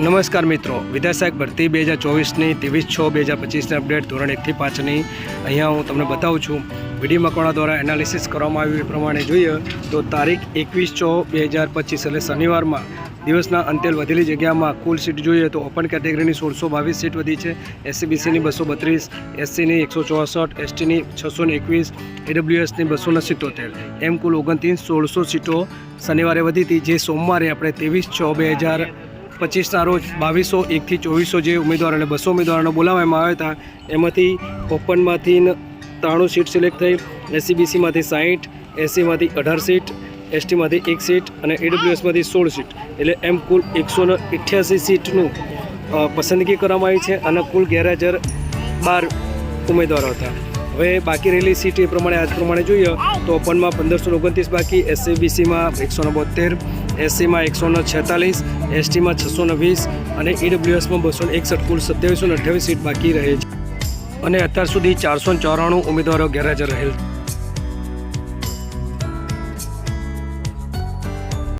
નમસ્કાર મિત્રો. વિદ્યાસહાયક ભરતી બે હજાર ચોવીસની ત્રેવીસ છ બે હજાર પચીસની અપડેટ ધોરણ એકથી પાંચની. અહીંયા હું તમને બતાવું છું. વીડી મકવાણા દ્વારા એનાલિસિસ કરવામાં આવ્યું એ પ્રમાણે જોઈએ તો તારીખ એકવીસ છ બે હજાર પચીસ એટલે શનિવારમાં દિવસના અંતે વધેલી જગ્યામાં કુલ સીટ જોઈએ તો ઓપન કેટેગરીની સોળસો બાવીસ સીટ વધી છે. એસસીબીસીની બસો બત્રીસ, એસસીની એકસો ચોસઠ, એસટીની છસો ને એકવીસ, એડબ્લ્યુએસની બસો ને સિત્તોતેર. એમ કુલ ઓગણત્રીસ સોળસો સીટો શનિવારે વધી હતી. જે સોમવારે આપણે ત્રેવીસ છ બે હજાર પચીસના રોજ બાવીસો એકથી ચોવીસો જે ઉમેદવાર અને બસો ઉમેદવારોને બોલાવવામાં આવ્યા હતા, એમાંથી ઓપનમાંથી ત્રાણું સીટ સિલેક્ટ થઈ એસસીબીસીમાંથી સાહીઠ એસસીમાંથી અઢાર સીટ એસટીમાંથી એક સીટ અને એડબ્લ્યુએસમાંથી સોળ સીટ એટલે એમ કુલ એકસો ને અઠ્યાસી સીટનું પસંદગી કરવામાં આવી છે અને કુલ ગેરહાજર બાર ઉમેદવારો હતા. હવે બાકી રહેલી સીટ એ પ્રમાણે આજ પ્રમાણે જોઈએ તો ઓપનમાં પંદરસો ઓગણત્રીસ, બાકી એસસીબીસીમાં એકસો ને બોતેર એસસીમાં એકસો ને છેતાલીસ, એસટીમાં છસો ને વીસ અને ઈડબ્લ્યુએસમાં બસો ને એકસઠ, કુલ સત્યાવીસો ને અઠ્યાવીસ સીટ બાકી રહે છે. અને અત્યાર સુધી ચારસો ચોરાણું ઉમેદવારો ગેરહાજર રહેલ